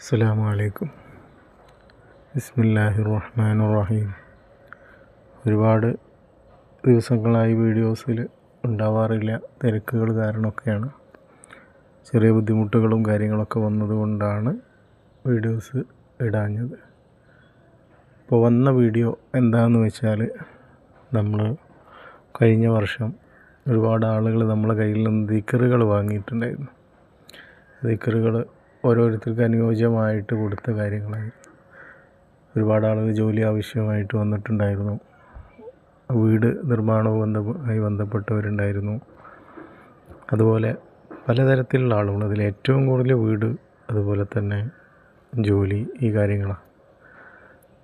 അസ്സലാമു അലൈക്കും. ബിസ്മില്ലാഹി റഹ്മാൻ റഹീം. ഒരുപാട് ദിവസങ്ങളായി വീഡിയോസിൽ ഉണ്ടാവാറില്ല തിരക്കുകൾ കാരണമൊക്കെയാണ്. ചെറിയ ബുദ്ധിമുട്ടുകളും കാര്യങ്ങളൊക്കെ വന്നതുകൊണ്ടാണ് വീഡിയോസ് ഇടാഞ്ഞത്. ഇപ്പോൾ വന്ന വീഡിയോ എന്താണെന്ന് വെച്ചാൽ നമ്മൾ കഴിഞ്ഞ വർഷം ഒരുപാട് ആളുകൾ നമ്മളെ കയ്യിൽ നിന്ന് ദിക്കറുകൾ വാങ്ങിയിട്ടുണ്ടായിരുന്നു. ദിക്കറുകൾ ഓരോരുത്തർക്ക് അനുയോജ്യമായിട്ട് കൊടുത്ത കാര്യങ്ങളായി ഒരുപാട് ആളുകൾ ജോലി ആവശ്യമായിട്ട് വന്നിട്ടുണ്ടായിരുന്നു. വീട് നിർമ്മാണവും ബന്ധമായി ബന്ധപ്പെട്ടവരുണ്ടായിരുന്നു. അതുപോലെ പലതരത്തിലുള്ള ആളുകൾ. അതിൽ ഏറ്റവും കൂടുതൽ വീട് അതുപോലെ തന്നെ ജോലി ഈ കാര്യങ്ങളാണ്.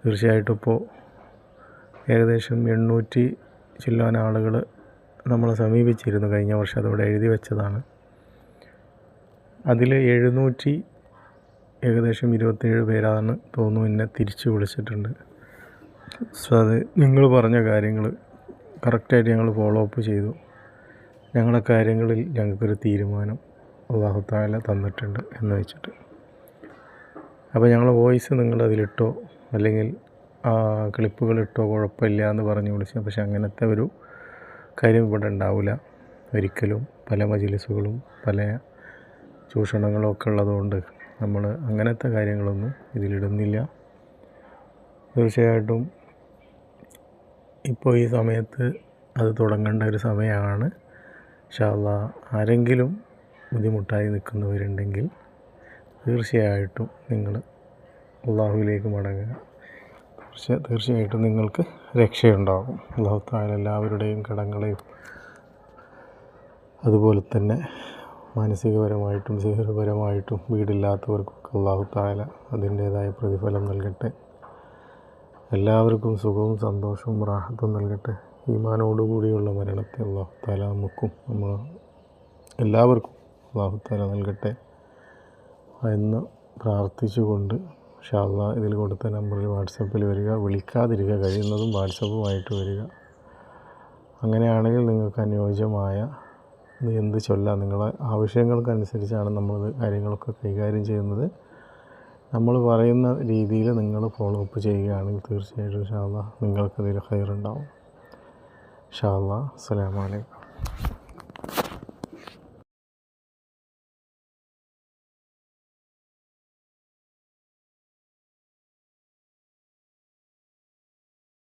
തീർച്ചയായിട്ടും ഇപ്പോൾ ഏകദേശം എണ്ണൂറ്റി ചില്ലാൻ ആളുകൾ നമ്മളെ സമീപിച്ചിരുന്നു. കഴിഞ്ഞ വർഷം അതോടെ എഴുതി വെച്ചതാണ്. അതിൽ എഴുന്നൂറ്റി ഏകദേശം ഇരുപത്തേഴ് പേരാണ് തോന്നുന്നു എന്നെ തിരിച്ച് വിളിച്ചിട്ടുണ്ട്. സോ അത് നിങ്ങൾ പറഞ്ഞ കാര്യങ്ങൾ കറക്റ്റായിട്ട് ഞങ്ങൾ ഫോളോ അപ്പ് ചെയ്തു. ഞങ്ങളുടെ കാര്യങ്ങളിൽ ഞങ്ങൾക്കൊരു തീരുമാനം അള്ളാഹുത്താല തന്നിട്ടുണ്ട് എന്ന് വെച്ചിട്ട്. അപ്പോൾ ഞങ്ങളുടെ വോയിസ് നിങ്ങൾ അതിലിട്ടോ അല്ലെങ്കിൽ ക്ലിപ്പുകളിട്ടോ കുഴപ്പമില്ല എന്ന് പറഞ്ഞ് വിളിച്ചു പക്ഷെ അങ്ങനത്തെ ഒരു കാര്യം ഇവിടെ ഉണ്ടാവില്ല. ഒരിക്കലും പല മജിലിസുകളും പല ചൂഷണങ്ങളും ഒക്കെ ഉള്ളതുകൊണ്ട് നമ്മൾ അങ്ങനത്തെ കാര്യങ്ങളൊന്നും ഇതിലിടുന്നില്ല. തീർച്ചയായിട്ടും ഇപ്പോൾ ഈ സമയത്ത് അത് തുടങ്ങേണ്ട ഒരു സമയമാണ്. ഷാള്ള ആരെങ്കിലും ബുദ്ധിമുട്ടായി നിൽക്കുന്നവരുണ്ടെങ്കിൽ തീർച്ചയായിട്ടും നിങ്ങൾ അള്ളാഹുവിലേക്ക് മടങ്ങുക. തീർച്ച തീർച്ചയായിട്ടും നിങ്ങൾക്ക് രക്ഷയുണ്ടാകും. അള്ളാഹു എല്ലാവരുടെയും കടങ്ങളെയും അതുപോലെ തന്നെ മാനസികപരമായിട്ടും സിഹറപരമായിട്ടും വീടില്ലാത്തവർക്കൊക്കെ അള്ളാഹു അതിന്റേതായ പ്രതിഫലം നൽകട്ടെ. എല്ലാവർക്കും സുഖവും സന്തോഷവും റാഹത്തും നൽകട്ടെ. ഈമാനോടുകൂടിയുള്ള മരണത്തെ അള്ളാഹു നമുക്കും നമ്മൾ എല്ലാവർക്കും അള്ളാഹു നൽകട്ടെ എന്ന് പ്രാർത്ഥിച്ചുകൊണ്ട് ഷാള്ള ഇതിൽ കൊടുത്ത നമ്പറിൽ വാട്സപ്പിൽ വരിക. വിളിക്കാതിരിക്കുക. കഴിയുന്നതും വാട്സപ്പുമായിട്ട് വരിക. അങ്ങനെയാണെങ്കിൽ നിങ്ങൾക്ക് അനുയോജ്യമായ എന്ത് ചൊല്ലാം? നിങ്ങളെ ആവശ്യങ്ങൾക്കനുസരിച്ചാണ് നമ്മൾ കാര്യങ്ങളൊക്കെ കൈകാര്യം ചെയ്യുന്നത്. നമ്മൾ പറയുന്ന രീതിയിൽ നിങ്ങൾ ഫോളോ അപ്പ് ചെയ്യുകയാണെങ്കിൽ തീർച്ചയായിട്ടും ഷാള്ള നിങ്ങൾക്കതിൽ ഹയറുണ്ടാവും ഷാള അസ്സലാമലൈക്കും